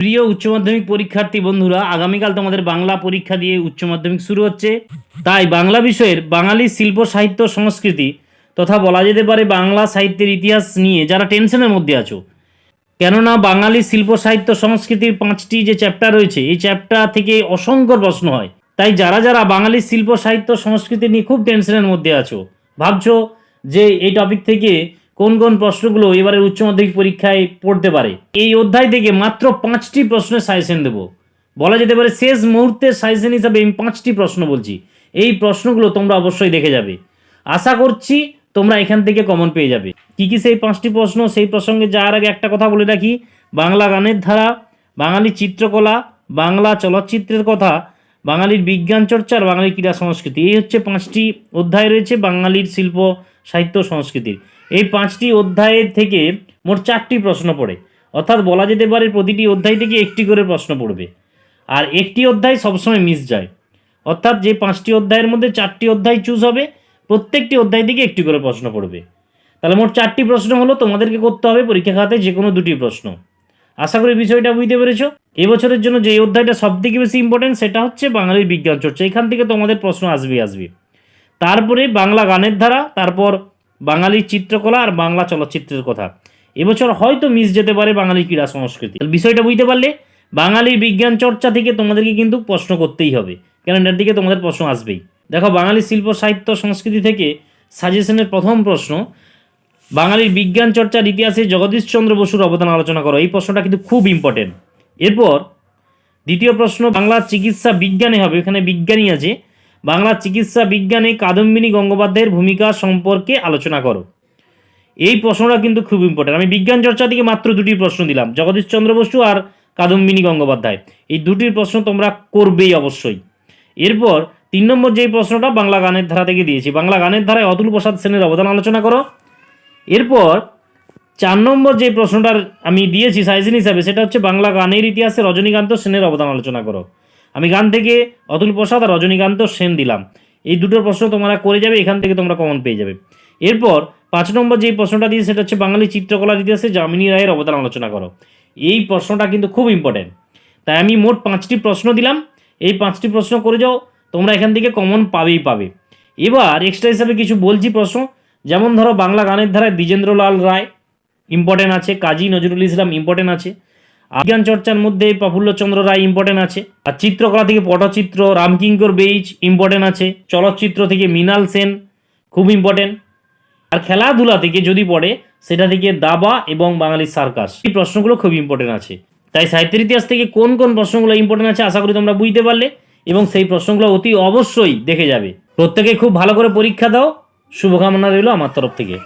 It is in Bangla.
প্রিয় উচ্চ মাধ্যমিক পরীক্ষার্থী বন্ধুরা, আগামীকাল তোমাদের বাংলা পরীক্ষা দিয়ে উচ্চ মাধ্যমিক শুরু হচ্ছে। তাই বাংলা বিষয়ের বাঙালি শিল্প, সাহিত্য, সংস্কৃতি তথা বলা যেতে পারে বাংলা সাহিত্যের ইতিহাস নিয়ে যারা টেনশনের মধ্যে আছো। কেননা বাঙালি শিল্প, সাহিত্য, সংস্কৃতির পাঁচটি যে চ্যাপ্টার রয়েছে, এই চ্যাপ্টার থেকে অসংখ্য প্রশ্ন হয়। তাই যারা যারা বাঙালি শিল্প, সাহিত্য, সংস্কৃতি নিয়ে খুব টেনশনের মধ্যে আছো, ভাবছ যে এই টপিক থেকে কোন কোন প্রশ্নগুলো এবারে উচ্চ মাধ্যমিক পরীক্ষায় পড়তে পারে? এই অধ্যায় থেকে মাত্র পাঁচটি প্রশ্নের সাজেশন দেবো। বলা যেতে পারে শেষ মুহূর্তের সাজেশন হিসাবে আমি পাঁচটি প্রশ্ন বলছি। এই প্রশ্নগুলো তোমরা অবশ্যই দেখে যাবে। আশা করছি তোমরা এখান থেকে কমন পেয়ে যাবে। কি কি সেই পাঁচটি প্রশ্ন? সেই প্রসঙ্গে যাওয়ার আগে একটা কথা বলে রাখি। বাংলা গানের ধারা, বাঙালি চিত্রকলা, বাংলা চলচ্চিত্রের কথা, বাঙালির বিজ্ঞান চর্চা আর বাঙালির ক্রীড়া সংস্কৃতি। এই হচ্ছে পাঁচটি অধ্যায় রয়েছে বাঙালির শিল্প, সাহিত্য, সংস্কৃতির। এই পাঁচটি অধ্যায়ের থেকে মোট চারটি প্রশ্ন পড়ে। অর্থাৎ বলা যেতে পারে প্রতিটি অধ্যায় থেকে একটি করে প্রশ্ন পড়বে। আর একটি অধ্যায় সবসময় মিস যায়। অর্থাৎ যে পাঁচটি অধ্যায়ের মধ্যে চারটি অধ্যায় চুজ হবে, প্রত্যেকটি অধ্যায় থেকে একটি করে প্রশ্ন পড়বে। তাহলে মোট চারটি প্রশ্ন হলো, তোমাদেরকে করতে হবে পরীক্ষা খাতে যে কোনো দুটি প্রশ্ন। আশা করি বিষয়টা বুঝতে পেরেছ। এবছরের জন্য যে অধ্যায়টা সব থেকে বেশি ইম্পর্টেন্ট সেটা হচ্ছে বাঙালির বিজ্ঞান চর্চা। এখান থেকে তোমাদের প্রশ্ন আসবে আসবে। তারপরে বাংলা গানের ধারা, তারপর বাঙালির চিত্রকলা আর বাংলা চলচ্চিত্রের কথা। এবছর হয়তো মিস যেতে পারে বাঙালি ক্রীড়া সংস্কৃতি। বিষয়টা বুঝতে পারলে বাঙালির বিজ্ঞান চর্চা থেকে তোমাদেরকে কিন্তু প্রশ্ন করতেই হবে। কেন দিকে তোমাদের প্রশ্ন আসবেই। দেখো, বাঙালি শিল্প, সাহিত্য, সংস্কৃতি থেকে সাজেশনের প্রথম প্রশ্ন, বাঙালির বিজ্ঞান চর্চার ইতিহাসে জগদীশচন্দ্র বসুর অবদান আলোচনা করো। এই প্রশ্নটা কিন্তু খুব ইম্পর্টেন্ট এরপর, দ্বিতীয় প্রশ্ন, বাংলা চিকিৎসা বিজ্ঞানে হবে। এখানে বিজ্ঞানী আছে বাংলা চিকিৎসা বিজ্ঞানে কাদম্বিনী গঙ্গোপাধ্যায়ের ভূমিকা সম্পর্কে আলোচনা করো। এই প্রশ্নটা কিন্তু খুব ইম্পর্টেন্ট আমি বিজ্ঞান চর্চা থেকে মাত্র দুটি প্রশ্ন দিলাম জগদীশচন্দ্র বসু আর কাদম্বিনী গঙ্গোপাধ্যায়। এই দুটির প্রশ্ন তোমরা করবেই অবশ্যই। এরপর তিন নম্বর যেই প্রশ্নটা বাংলা গানের ধারা থেকে দিয়েছি, বাংলা গানের ধারায় অতুল প্রসাদ সেনের অবদান আলোচনা করো। এরপর চার নম্বর যে প্রশ্নটার আমি দিয়েছি সাইজেন হিসাবে, সেটা হচ্ছে বাংলা গানের ইতিহাসে রজনীকান্ত সেনের অবদান আলোচনা করো। আমি গান থেকে অতুল প্রসাদ আর রজনীকান্ত সেন দিলাম। এই দুটো প্রশ্ন তোমরা করে যাবে, এখান থেকে তোমরা কমন পেয়ে যাবে। এরপর পাঁচ নম্বর যে প্রশ্নটা দিয়ে সেটা হচ্ছে বাঙালি চিত্রকলার ইতিহাসে যামিনী রায়ের অবদান আলোচনা করো। এই প্রশ্নটা কিন্তু খুব ইম্পর্টেন্ট তাই আমি মোট পাঁচটি প্রশ্ন দিলাম। এই পাঁচটি প্রশ্ন করে যাও, তোমরা এখান থেকে কমন পাবেই পাবে। এবার এক্সট্রা হিসাবে কিছু বলছি প্রশ্ন। যেমন ধরো বাংলা গানের ধারায় দ্বিজেন্দ্রলাল রায় ইম্পর্টেন্ট আছে, কাজী নজরুল ইসলাম ইম্পর্টেন্ট আছে। আর বিজ্ঞান চর্চার মধ্যে প্রফুল্লচন্দ্র রায় ইম্পর্টেন্ট আছে। আর চিত্রকলা থেকে পটচিত্র, রামকিঙ্কর বেইজ ইম্পর্টেন্ট আছে। চলচ্চিত্র থেকে মৃণাল সেন খুব ইম্পর্টেন্ট আর খেলাধুলা থেকে যদি পড়ে, সেটা থেকে দাবা এবং বাঙালির সার্কাস। এই প্রশ্নগুলো খুব ইম্পর্টেন্ট আছে। তাই সাহিত্যের ইতিহাস থেকে কোন কোন প্রশ্নগুলো ইম্পর্টেন্ট আছে, আশা করি তোমরা বুঝতে পারলে এবং সেই প্রশ্নগুলো অতি অবশ্যই দেখে যাবে। প্রত্যেকে খুব ভালো করে পরীক্ষা দাও। শুভকামনা রইল আমার তরফ থেকে।